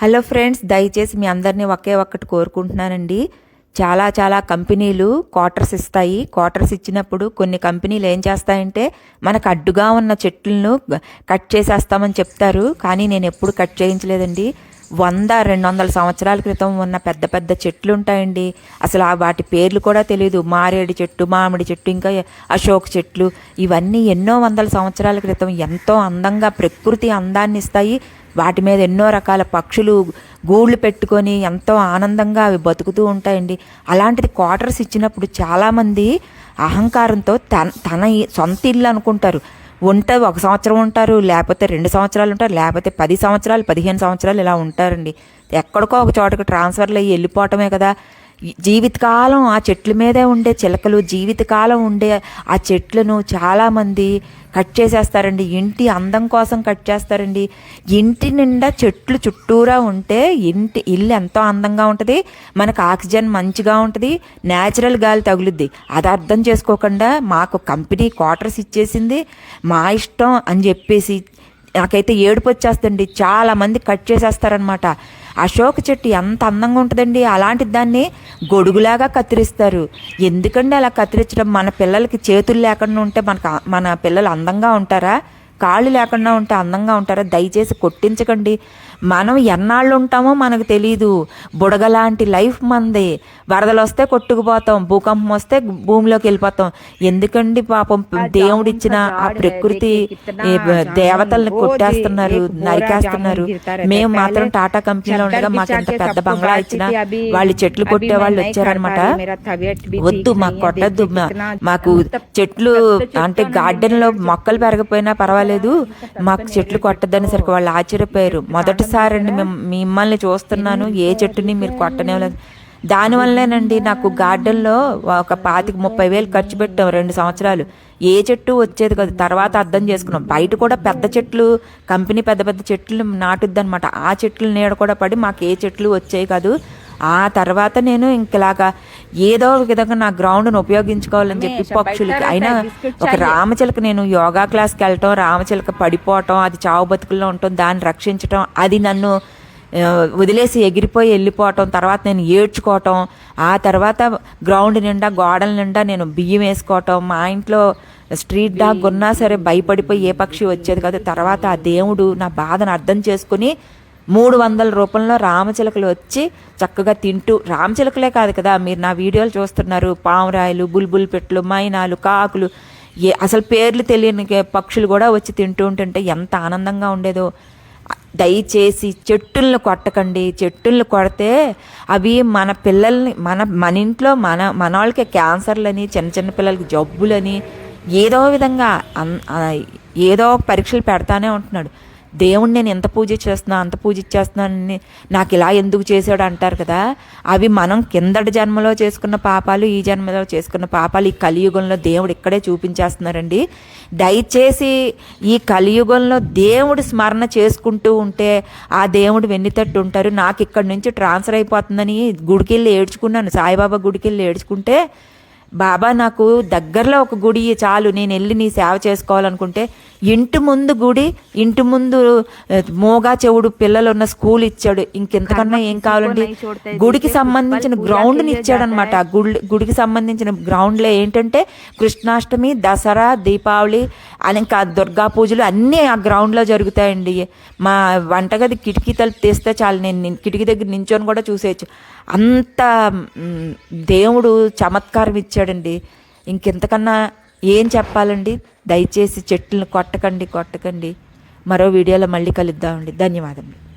Hello friends దయచేసి మీ అందరినీ ఒకే ఒక్కటి కోరుకుంటున్నానండి. చాలా చాలా కంపెనీలు క్వార్టర్స్ ఇస్తాయి. క్వార్టర్స్ ఇచ్చినప్పుడు కొన్ని కంపెనీలు ఏం చేస్తాయంటే మనకు అడ్డుగా ఉన్న చెట్లను కట్ చేసేస్తామని చెప్తారు. కానీ నేను ఎప్పుడు కట్ చేయించలేదండి. వంద రెండు వందల సంవత్సరాల క్రితం ఉన్న పెద్ద పెద్ద చెట్లు ఉంటాయండి అసలు ఆ వాటి పేర్లు కూడా తెలియదు మారేడు చెట్టు మామిడి చెట్టు ఇంకా అశోక్ చెట్లు. ఇవన్నీ ఎన్నో వందల సంవత్సరాల క్రితం ఎంతో అందంగా ప్రకృతి అందాన్ని ఇస్తాయి. వాటి మీద ఎన్నో రకాల పక్షులు గూళ్ళు పెట్టుకొని ఎంతో ఆనందంగా అవి బతుకుతూ ఉంటాయండి. అలాంటిది క్వార్టర్స్ ఇచ్చినప్పుడు చాలామంది అహంకారంతో తన తన సొంత ఇల్లు అనుకుంటారు. ఉంటే ఒక సంవత్సరం ఉంటారు లేకపోతే రెండు సంవత్సరాలు ఉంటారు లేకపోతే పది సంవత్సరాలు పదిహేను సంవత్సరాలు ఇలా ఉంటారండి. ఎక్కడికో ఒక చోటకి ట్రాన్స్ఫర్లు అయ్యి వెళ్ళిపోవటమే కదా. జీవితకాలం ఆ చెట్ల మీదే ఉండే చిలకలు జీవితకాలం ఉండే ఆ చెట్లను చాలామంది కట్ చేసేస్తారండి. ఇంటి అందం కోసం కట్ చేస్తారండి. ఇంటి నిండా చెట్లు చుట్టూరా ఉంటే ఇంటి ఇల్లు ఎంతో అందంగా ఉంటుంది. మనకు ఆక్సిజన్ మంచిగా ఉంటుంది. న్యాచురల్ గాలి తగులుద్ది. అది అర్థం చేసుకోకుండా మాకు కంపెనీ క్వార్టర్స్ ఇచ్చేసింది. మా ఇష్టం అని చెప్పేసి నాకైతే ఏడుపు వచ్చేస్తుంది చాలామంది కట్ చేసేస్తారనమాట అశోక చెట్టు ఎంత అందంగా ఉంటుందండి. అలాంటి దాన్ని గొడుగులాగా కత్తిరిస్తారు. ఎందుకండి అలా కత్తిరించడం? మన పిల్లలకి చేతులు లేకుండా ఉంటే మనకు మన పిల్లలు అందంగా ఉంటారా? కాళ్ళు లేకుండా ఉంటే అందంగా ఉంటారా? దయచేసి కొట్టించకండి. మనం ఎన్నాళ్ళు ఉంటామో మనకు తెలియదు బుడగలాంటి లైఫ్ మంది. వరదలు వస్తే కొట్టుకుపోతాం భూకంపం వస్తే భూమిలోకి వెళ్ళిపోతాం ఎందుకండి పాపం దేవుడిచ్చిన ఆ ప్రకృతి దేవతల్ని కొట్టేస్తున్నారు నరికేస్తున్నారు. మేము మాత్రం టాటా కంపెనీలో ఉండగా మాకు ఎంత పెద్ద బంగ్లా ఇచ్చిన వాళ్ళు చెట్లు కొట్టే వాళ్ళు వచ్చారనమాట వద్దు మాకు కొట్టద్దు. మాకు చెట్లు అంటే గార్డెన్లో మొక్కలు పెరగపోయినా పర్వాలేదు. మాకు చెట్లు కొట్టద్దని సరికి వాళ్ళు ఆశ్చర్యపోయారు. మొదటి ఒకసారి అండి మిమ్మల్ని చూస్తున్నాను ఏ చెట్టుని మీరు కొట్టనేలేదు దానివల్లేనండి నాకు గార్డెన్లో ఒక పాతిక ముప్పై వేలు ఖర్చు పెట్టాం రెండు సంవత్సరాలు. ఏ చెట్టు వచ్చేది కాదు తర్వాత అర్థం చేసుకున్నాం. బయట కూడా పెద్ద చెట్లు కంపెనీ పెద్ద పెద్ద చెట్లు నాటుద్ది అనమాట ఆ చెట్లు నీడ కూడా పడి మాకు ఏ చెట్లు వచ్చాయి కాదు. ఆ తర్వాత నేను ఇంకలాగా ఏదో ఒక విధంగా నా గ్రౌండ్ను ఉపయోగించుకోవాలని చెప్పి పక్షులకి అయినా ఒక రామచిలక నేను యోగా క్లాస్కి వెళ్ళటం రామచిలక పడిపోవటం అది చావు బతుకుల్లో ఉండటం దాన్ని రక్షించటం అది నన్ను వదిలేసి ఎగిరిపోయి వెళ్ళిపోవటం తర్వాత నేను ఏడ్చుకోవటం ఆ తర్వాత గ్రౌండ్ నిండా గోడల నిండా నేను బియ్యం వేసుకోవటం మా ఇంట్లో స్ట్రీట్ డాగ్ ఉన్నా సరే భయపడిపోయి ఏ పక్షి వచ్చేది కదా. తర్వాత ఆ దేవుడు నా బాధను అర్థం చేసుకుని మూడు వందల రూపంలో రామచిలకలు వచ్చి చక్కగా తింటూ రామచిలకలే కాదు కదా మీరు నా వీడియోలు చూస్తున్నారు పావురాయలు బుల్బుల్ పెట్లు మైనాలు కాకులు ఏ అసలు పేర్లు తెలియని పక్షులు కూడా వచ్చి తింటూ ఉంటుంటే ఎంత ఆనందంగా ఉండేదో. దయచేసి చెట్టులను కొట్టకండి చెట్టులను కొడితే అవి మన పిల్లల్ని మన మన ఇంట్లో మన మన వాళ్ళకి క్యాన్సర్లని చిన్న చిన్న పిల్లలకి జబ్బులని ఏదో విధంగా ఏదో పరీక్షలు పెడతానే ఉంటున్నాడు. దేవుణ్ణి నేను ఎంత పూజ చేస్తున్నా అంత పూజ చేస్తున్నానని నాకు ఇలా ఎందుకు చేశాడు అంటారు కదా అవి మనం కిందటి జన్మలో చేసుకున్న పాపాలు ఈ జన్మలో చేసుకున్న పాపాలు ఈ కలియుగంలో దేవుడు ఇక్కడే చూపించేస్తున్నారండి. దయచేసి ఈ కలియుగంలో దేవుడు స్మరణ చేసుకుంటూ ఉంటే ఆ దేవుడు వెన్నితట్టు ఉంటారు. నాకు ఇక్కడి నుంచి ట్రాన్స్ఫర్ అయిపోతుందని గుడికి వెళ్ళి ఏడ్చుకున్నాను సాయిబాబా గుడికి వెళ్ళి ఏడ్చుకుంటే బాబా నాకు దగ్గరలో ఒక గుడి చాలు నేను వెళ్ళి నీ సేవ చేసుకోవాలనుకుంటే ఇంటి ముందు గుడి ఇంటి ముందు మోగా చెవుడు పిల్లలు ఉన్న స్కూల్ ఇచ్చాడు. ఇంకెంతకన్నా ఏం కావాలండి? గుడికి సంబంధించిన గ్రౌండ్ని ఇచ్చాడనమాట గుడి గుడికి సంబంధించిన గ్రౌండ్లో ఏంటంటే కృష్ణాష్టమి దసరా దీపావళి అని ఇంకా దుర్గా పూజలు అన్నీ ఆ గ్రౌండ్లో జరుగుతాయండి. మా వంటగది కిటికీ తలుపు తీస్తే చాలు నేను కిటికీ దగ్గర నించొని కూడా చూసేయచ్చు. అంత దేవుడు చమత్కారం ఇచ్చాడండి. ఇంకెంతకన్నా ఏం చెప్పాలండి? దయచేసి చెట్లను కొట్టకండి కొట్టకండి. మరో వీడియోలో మళ్ళీ కలుద్దామండి. ధన్యవాదములు.